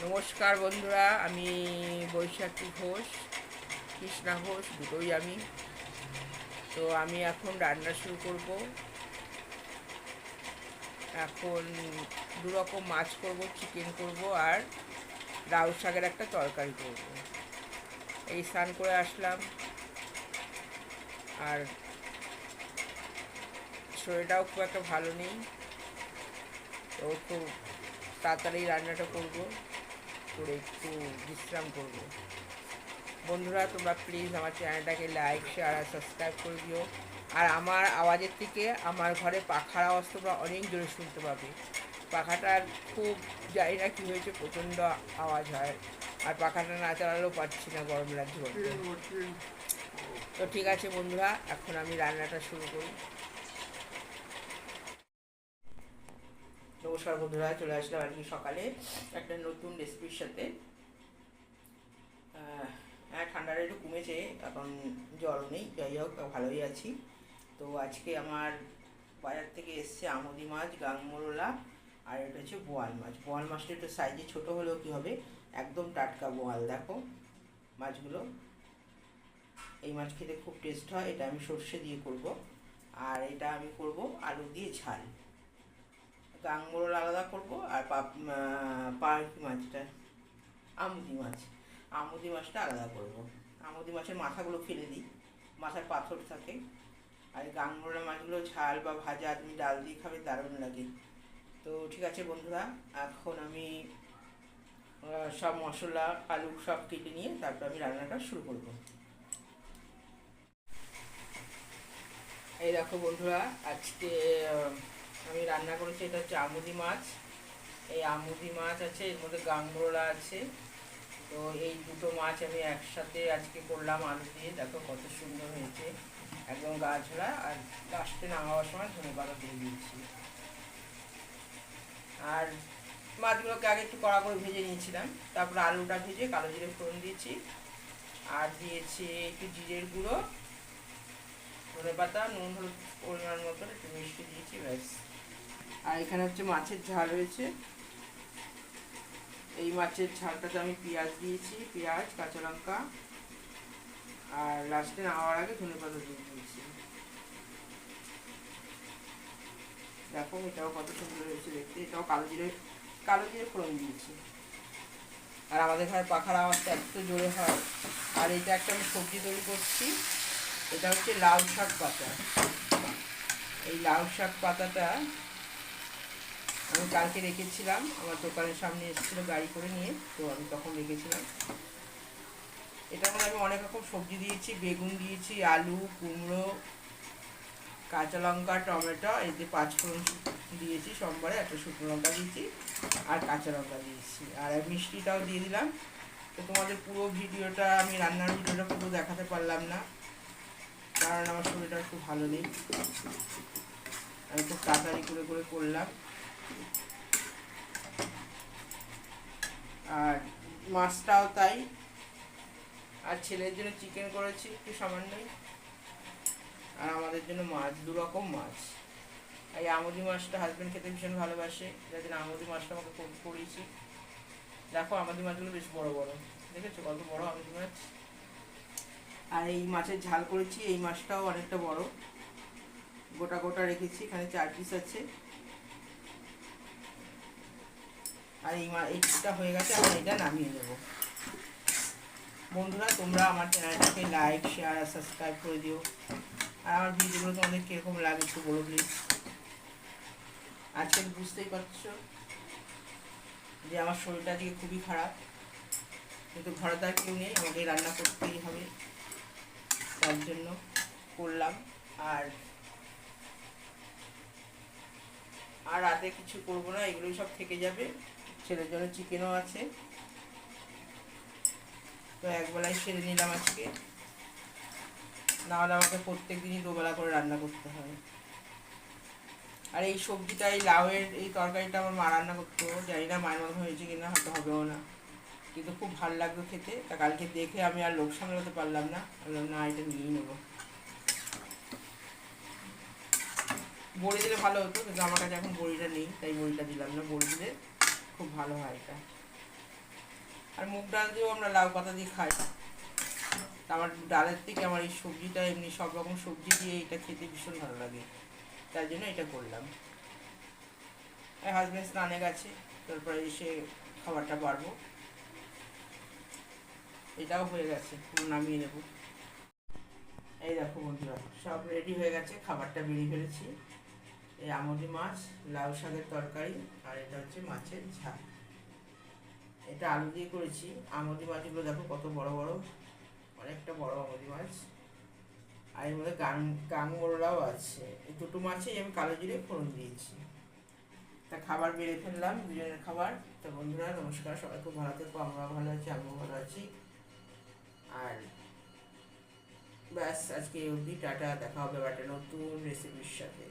নমস্কার বন্ধুরা, আমি বৈশাখী ঘোষ, কৃষ্ণা ঘোষ, দুটোই আমি। তো আমি এখন রান্না শুরু করব। এখন দু রকম মাছ করব, চিকেন করব আর লাউ শাকের একটা তরকারি করব। এই স্নান করে আসলাম। আর শরীরটাও খুব একটা ভালো নেই, তো খুব তাড়াতাড়ি রান্নাটা করব। করে একটু বিশ্রাম করব। বন্ধুরা তোমরা প্লিজ আমার চ্যানেলটাকে লাইক শেয়ার আর সাবস্ক্রাইব করে দিও। আর আমার আওয়াজের থেকে আমার ঘরে পাখার আওয়াজ তোমরা অনেক জোরে শুনতে পাবে। পাখাটার খুব জানি না কী হয়েছে প্রচণ্ড আওয়াজ হয়। আর পাখাটা না চালালেও পারছি না গরম লাগছে তো ঠিক আছে বন্ধুরা এখন আমি রান্নাটা শুরু করি। নমস্কার বন্ধুরা চলে আসলাম আর কি সকালে। একটা নতুন রেসিপির সাথে। হ্যাঁ ঠান্ডাটা একটু কমেছে, এখন জ্বরও নেই। যাই হোক, ভালোই আছি। তো আজকে আমার বাজার থেকে এসছে আমদি মাছ, গাংমরোলা, আর এটা হচ্ছে বোয়াল মাছ। বোয়াল মাছটা একটু সাইজে ছোট হলেও কী হবে? একদম টাটকা বোয়াল, দেখো মাছগুলো। এই মাছ খেতে খুব টেস্ট হয়, এটা আমি সর্ষে দিয়ে করব। আর এটা আমি করব আলু দিয়ে ঝাল। গাংমোড়ল আলাদা করব আর পার্কি মাছটা, আমুদি মাছ। আমুদি মাছটা আলাদা করব। আমুদি মাছের মাথাগুলো ফেলে দিই, মাথার পাথর থাকে। আর এই মাছগুলো ঝাল বা ভাজা তুমি ডাল দিয়ে খাবে, দারুণ লাগে। তো ঠিক আছে বন্ধুরা, এখন আমি সব মশলা, আলু সব কেটে নিয়ে তারপর আমি রান্নাটা শুরু করব। এই দেখো বন্ধুরা, আজকে আমি রান্না করেছি, এটা হচ্ছে আমুদি মাছ। এই আমুদি মাছ আছে, এর মধ্যে গাংমোলা আছে। তো এই দুটো মাছ আমি একসাথে আজকে করলাম আলু দিয়ে। দেখো কত সুন্দর হয়েছে। একদম গা ঝোলা, আর লাস্টে নামাবার সময় ধনে পাতা দিয়ে দিয়েছি। আর মাছগুলোকে আগে একটু কড়া করে ভেজে নিয়েছিলাম। তারপর আলুটা ভেজে কালো জিরে ফোড়ন দিয়েছি। আর দিয়েছি একটু জিরের গুঁড়ো, ধনে পাতা, নুন, হলুদ পরিমাণ মতন একটু মিষ্টি দিয়েছি, ব্যাস। আর এখানে হচ্ছে মাছের ঝাল রয়েছে এই মাছের ঝালটাতে আমি পেঁয়াজ দিয়েছি, পেঁয়াজ, কাঁচা লঙ্কা। আর লাস্টে নামার আগে ধনে পাতা দিয়ে দিয়েছি। দেখো, এটাও কত সুন্দর হয়েছে দেখতে। এটাও কালো জিরে কালো জিরে ফোড়ন দিয়েছি। আর আমাদের ঘরে পাখার আওয়াজটা এত জোরে হয়। আর এটা একটা আমি সবজি তৈরি করছি। এটা হচ্ছে লাউ শাক পাতা। এই লাউ শাক পাতাটা আমি কালকে রেখেছিলাম, আমার দোকানের সামনে এসেছিল গাড়ি করে নিয়ে, তো আমি তখন রেখেছিলাম। এটার মধ্যে আমি অনেক রকম সবজি দিয়েছি, বেগুন দিয়েছি, আলু, কুমড়ো, কাঁচা লঙ্কা, টমেটো, এই যে পাঁচফোড়ন দিয়েছি সোমবারে, একটা শুকনো লঙ্কা দিয়েছি আর কাঁচা লঙ্কা দিয়েছি। আর মিষ্টিটাও দিয়ে দিলাম। তো তোমাদের পুরো ভিডিওটা আমি রান্নার ভিডিওটা পুরো দেখাতে পারলাম না, কারণ আমার শরীরটা একটু ভালো নেই। আমি খুব তাড়াতাড়ি করে করে করলাম। আর মাছটাও তাই। আর ছেলের জন্য চিকেন করেছি, একটু সামান্যই আর আমাদের জন্য মাছ, দু রকম মাছ। এই আমুদি মাছটা হাজব্যান্ড খেতে ভীষণ ভালোবাসে। যার জন্য আমুদি মাছটা আমাকে করেছি দেখো আমাদের মাছগুলো বেশ বড় বড়। দেখেছ কত বড় আমুদি মাছ? আর এই মাছের ঝাল করেছি, এই মাছটাও অনেকটা বড়। গোটা গোটা রেখেছি, এখানে চার পিস আছে। আর এই এইটা হয়ে গেছে আমি এটা নামিয়ে নেব। বন্ধুরা, তোমরা আমার চ্যানেলটাকে লাইক শেয়ার আর সাবস্ক্রাইব করে দিও। আর আমার ভিডিওগুলো তোমাদের কীরকম লাগে একটু বলো প্লিজ আজকে বুঝতেই পারছ যে আমার শরীরটা আজকে খুবই খারাপ। কিন্তু ঘরে তো আর কেউ নেই, আমাকে রান্না করতেই হবে। তার জন্য করলাম। আর আর রাতে কিছু করব না, এগুলোই সব থেকে যাবে। ছেলের জন্য চিকেনও আছে। তো একবেলায় সেরে নিলাম আজকে। নাহলে আমাকে প্রত্যেক দিনই দুবেলা করে রান্না করতে হয়। আর এই সবজিটা, এই লাউয়ের এই তরকারিটা আমার মা রান্না করতো। জানি না মায়ের মতো হয়েছে কিনা, হয়তো হবেও না। কিন্তু খুব ভালো লাগতো খেতে। তা কালকে দেখে আমি আর লোক সামলাতে পারলাম না। না, এটা নিয়েই নেব। বড়ি দিলে ভালো হতো, কিন্তু আমার কাছে এখন বড়িটা নেই, তাই বড়িটা দিলাম না, বড়ি দিলে। খুব ভালো হয় এটা। আর মুগ ডাল দিয়েও আমরা লাউ পাতা দিয়ে খাই। আমার ডালের থেকে আমার এই সবজিটা, এমনি সব রকম সবজি দিয়ে এটা খেতে ভীষণ ভালো লাগে। তাই জন্য এটা করলাম। হাজব্যান্ড স্নানে গেছে, তারপরে এসে খাবারটা বাড়বো। এটাও হয়ে গেছে নামিয়ে নেব। এই দেখো বন্ধুরা, সব রেডি হয়ে গেছে, খাবারটা বেরিয়ে ফেলেছি। এই আমদি মাছ, লাউ শাকের তরকারি, আর এটা হচ্ছে মাছের ঝাল। এটা আলু দিয়ে করেছি। আমদি মাছগুলো দেখো কত বড় বড়, অনেকটা বড় আমদি মাছ। আর এর মধ্যে গাং গাংমোড়াও আছে। এই দুটো মাছেই আমি কালো জিরে ফোড়ন দিয়েছি। তা খাবার বেড়ে ফেললাম, দুজনের খাবার। তো বন্ধুরা, নমস্কার। সবাই খুব ভালো থেকো আমরা ভালো আছি, আমিও ভালো আছি। আর ব্যাস, আজকে অবধি টাটা। দেখা হবে একটা নতুন রেসিপির সাথে।